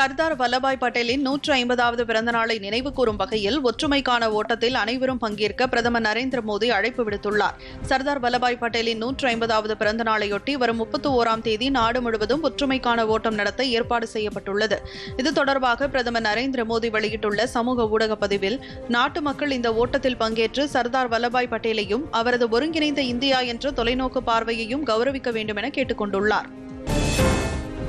சர்தார் வல்லபாய் பட்டேலின் நூற்று ஐம்பதாவது பிறந்தநாளை நினைவு கூறும் வகையில் ஒற்றுமைக்கான ஓட்டத்தில் அனைவரும் பங்கேற்க பிரதமர் நரேந்திர மோடி அழைப்பு விடுத்துள்ளார். சர்தார் வல்லபாய் பட்டேலின் நூற்று ஐம்பதாவது பிறந்த நாளையொட்டி வரும் முப்பத்தி ஓராம் தேதி நாடு முழுவதும் ஒற்றுமைக்கான ஓட்டம் நடத்த ஏற்பாடு செய்யப்பட்டுள்ளது. இது தொடர்பாக பிரதமர் நரேந்திர மோடி வெளியிட்டுள்ள சமூக ஊடக பதிவில் நாட்டு மக்கள் இந்த ஓட்டத்தில் பங்கேற்று சர்தார் வல்லபாய் பட்டேலையும் அவரது ஒருங்கிணைந்த இந்தியா என்ற தொலைநோக்கு பார்வையையும் கௌரவிக்க வேண்டும் என கேட்டுக் கொண்டுள்ளார்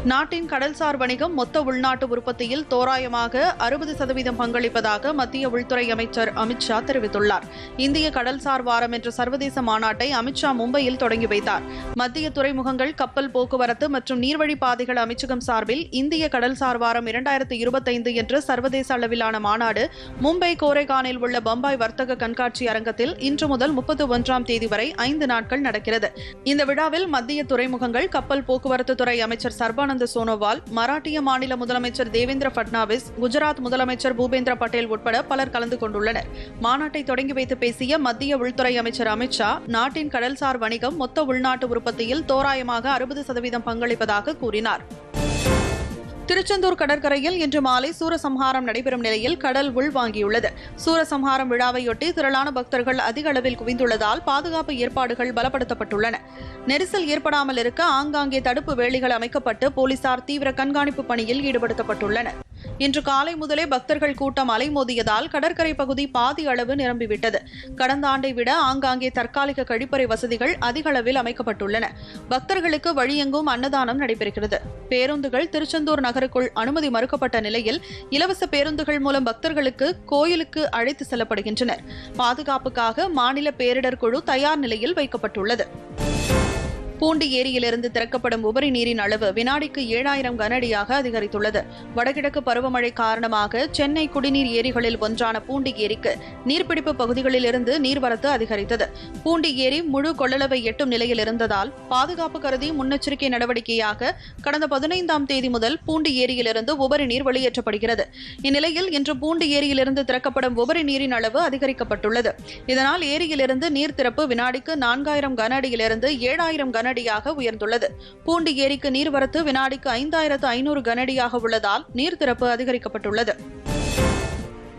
நாட்டின் கடல்சார் வணிகம் மொத்த உள்நாட்டு உற்பத்தியில் தோராயமாக அறுபது சதவீதம் பங்களிப்பதாக மத்திய உள்துறை அமைச்சர் அமித்ஷா தெரிவித்துள்ளார். இந்திய கடல்சார் வாரம் என்ற சர்வதேச மாநாட்டை அமித்ஷா மும்பையில் தொடங்கி வைத்தார். மத்திய துறைமுகங்கள் கப்பல் போக்குவரத்து மற்றும் நீர்வழி பாதைகள் அமைச்சகம் சார்பில் இந்திய கடல்சார் வாரம் இரண்டாயிரத்தி இருபத்தைந்து என்ற சர்வதேச அளவிலான மாநாடு மும்பை கோரைகானில் உள்ள பம்பாய் வர்த்தக கண்காட்சி அரங்கத்தில் இன்று முதல் முப்பத்தி ஒன்றாம் தேதி வரை ஐந்து நாட்கள் நடக்கிறது. இந்த விழாவில் மத்திய துறைமுகங்கள் கப்பல் போக்குவரத்து துறை அமைச்சர் சர்பானந்த சோனோவால் மராட்டிய மாநில முதலமைச்சர் தேவேந்திர பட்னாவிஸ் குஜராத் முதலமைச்சர் பூபேந்திர பட்டேல் உட்பட பலர் கலந்து கொண்டுள்ளனர். மாநாட்டை தொடங்கி வைத்து பேசிய மத்திய உள்துறை அமைச்சர் அமித்ஷா நாட்டின் கடல்சார் வணிகம் மொத்த உள்நாட்டு உற்பத்தியில் தோராயமாக அறுபது சதவீதம் பங்களிப்பதாக கூறினார். திருச்செந்தூர் கடற்கரையில் இன்று மாலை சூரசம்ஹாரம் நடைபெறும் நிலையில் கடல் உள்வாங்கியுள்ளது சூரசம்ஹாரம் விழாவையொட்டி திரளான பக்தர்கள் அதிக அளவில் குவிந்துள்ளதால் பாதுகாப்பு ஏற்பாடுகள் பலப்படுத்தப்பட்டுள்ளன. நெரிசல் ஏற்படாமல் இருக்க ஆங்காங்கே தடுப்பு வேலிகள் அமைக்கப்பட்டு போலீசார் தீவிர கண்காணிப்பு பணியில் ஈடுபடுத்தப்பட்டுள்ளனர். இன்று காலை முதலே பக்தர்கள் கூட்டம் அலைமோதியதால் கடற்கரை பகுதி பாதி அளவு நிரம்பிவிட்டது. கடந்த ஆண்டை விட ஆங்காங்கே தற்காலிக கழிப்பறை வசதிகள் அதிக அளவில் அமைக்கப்பட்டுள்ளன. பக்தர்களுக்கு வழியெங்கும் அன்னதானம் நடைபெறுகிறது. பேருந்துகள் திருச்செந்தூர் நகருக்குள் அனுமதி மறுக்கப்பட்ட நிலையில் இலவச பேருந்துகள் மூலம் பக்தர்களுக்கு கோயிலுக்கு அழைத்து செல்லப்படுகின்றனர். பாதுகாப்புக்காக மாநில பேரிடர் குழு தயார் நிலையில் வைக்கப்பட்டுள்ளது. பூண்டி ஏரியிலிருந்து திறக்கப்படும் உபரி நீரின் அளவு வினாடிக்கு ஏழாயிரம் கனஅடியாக அதிகரித்துள்ளது. வடகிழக்கு பருவமழை காரணமாக சென்னை குடிநீர் ஏரிகளில் ஒன்றான பூண்டி ஏரிக்கு நீர்பிடிப்பு பகுதிகளிலிருந்து நீர்வரத்து அதிகரித்தது. பூண்டி ஏரி முழு கொள்ளளவை எட்டும் நிலையில் இருந்ததால் பாதுகாப்பு கருதி முன்னெச்சரிக்கை நடவடிக்கையாக கடந்த பதினைந்தாம் தேதி முதல் பூண்டி ஏரியிலிருந்து உபரி நீர் வெளியேற்றப்படுகிறது. இந்நிலையில் இன்று பூண்டி ஏரியிலிருந்து திறக்கப்படும் உபரி நீரின் அளவு அதிகரிக்கப்பட்டுள்ளது. இதனால் ஏரியிலிருந்து நீர் திறப்பு வினாடிக்கு நான்காயிரம் கன அடியிலிருந்து ஏழாயிரம் கன அடியாக உயர்ந்துள்ளது. பூண்டி ஏரிக்கு நீர்வரத்து வினாடிக்கு ஐந்தாயிரத்து ஐநூறு கனஅடியாக உள்ளதால் நீர் திறப்பு அதிகரிக்கப்பட்டுள்ளது.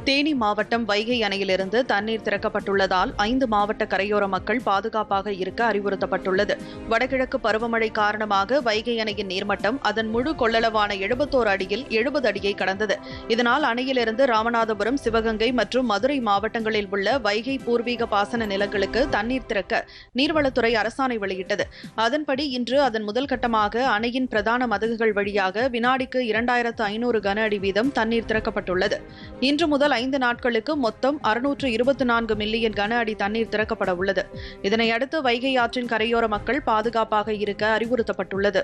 தேனி மாவட்டம் வைகை அணையிலிருந்து தண்ணீர் திறக்கப்பட்டுள்ளதால் ஐந்து மாவட்ட கரையோர மக்கள் பாதுகாப்பாக இருக்க அறிவுறுத்தப்பட்டுள்ளது. வடகிழக்கு பருவமழை காரணமாக வைகை அணையின் நீர்மட்டம் அதன் முழு கொள்ளளவான எழுபத்தோரு அடியில் எழுபது அடியை கடந்தது. இதனால் அணையிலிருந்து ராமநாதபுரம் சிவகங்கை மற்றும் மதுரை மாவட்டங்களில் உள்ள வைகை பூர்வீக பாசன நிலங்களுக்கு தண்ணீர் திறக்க நீர்வளத்துறை அரசாணை வெளியிட்டது. அதன்படி இன்று அதன் முதல் கட்டமாக அணையின் பிரதான மதகுகள் வழியாக வினாடிக்கு இரண்டாயிரத்து ஐநூறு கன அடி வீதம் தண்ணீர் திறக்கப்பட்டுள்ளது. இன்று முதல் முதல் ஐந்து நாட்களுக்கு மொத்தம் அறுநூற்று இருபத்தி நான்கு மில்லியன் கன அடி தண்ணீர் திறக்கப்பட உள்ளது. இதனையடுத்து வைகை ஆற்றின் கரையோர மக்கள் பாதுகாப்பாக இருக்க அறிவுறுத்தப்பட்டுள்ளது.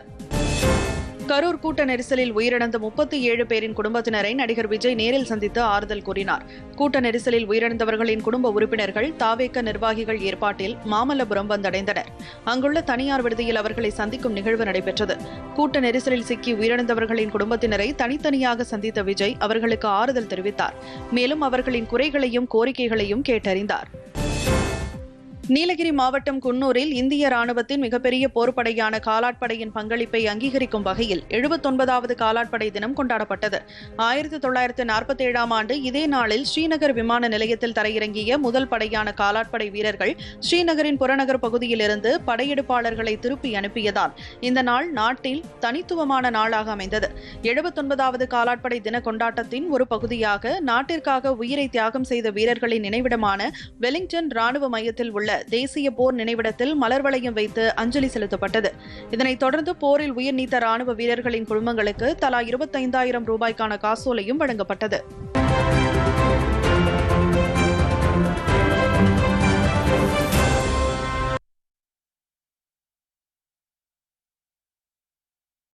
கரூர் கூட்ட நெரிசலில் உயிரிழந்த முப்பத்தி ஏழு பேரின் குடும்பத்தினரை நடிகர் விஜய் நேரில் சந்தித்து ஆறுதல் கூறினார். கூட்ட நெரிசலில் உயிரிழந்தவர்களின் குடும்ப உறுப்பினர்கள் தாவேக்க நிர்வாகிகள் ஏற்பாட்டில் மாமல்லபுரம் வந்தடைந்தனர். அங்குள்ள தனியார் விடுதியில் அவர்களை சந்திக்கும் நிகழ்வு நடைபெற்றது. கூட்ட நெரிசலில் சிக்கி உயிரிழந்தவர்களின் குடும்பத்தினரை தனித்தனியாக சந்தித்த விஜய் அவர்களுக்கு ஆறுதல் தெரிவித்தார். மேலும் அவர்களின் குறைகளையும் கோரிக்கைகளையும் கேட்டறிந்தார். நீலகிரி மாவட்டம் குன்னூரில் இந்திய ராணுவத்தின் மிகப்பெரிய போர்ப்படையான காலாட்படையின் பங்களிப்பை அங்கீகரிக்கும் வகையில் எழுபத்தொன்பதாவது காலாட்படை தினம் கொண்டாடப்பட்டது. ஆயிரத்தி தொள்ளாயிரத்து நாற்பத்தி ஏழாம் ஆண்டு இதே நாளில் ஸ்ரீநகர் விமான நிலையத்தில் தரையிறங்கிய முதல் படையான காலாட்படை வீரர்கள் ஸ்ரீநகரின் புறநகர் பகுதியிலிருந்து படையெடுப்பாளர்களை திருப்பி அனுப்பியதால் இந்த நாள் நாட்டில் தனித்துவமான நாளாக அமைந்தது. எழுபத்தொன்பதாவது காலாட்படை தின கொண்டாட்டத்தின் ஒரு பகுதியாக நாட்டிற்காக உயிரை தியாகம் செய்த வீரர்களின் நினைவிடமான வெலிங்டன் ராணுவ மையத்தில் உள்ள தேசிய போர் நினைவிடத்தில் மலர் வளையம் வைத்து அஞ்சலி செலுத்தப்பட்டது. இதனைத் தொடர்ந்து போரில் உயிர் நீத்த ராணுவ வீரர்களின் குடும்பங்களுக்கு தலா இருபத்தைந்தாயிரம் ரூபாய்க்கான காசோலையும் வழங்கப்பட்டது.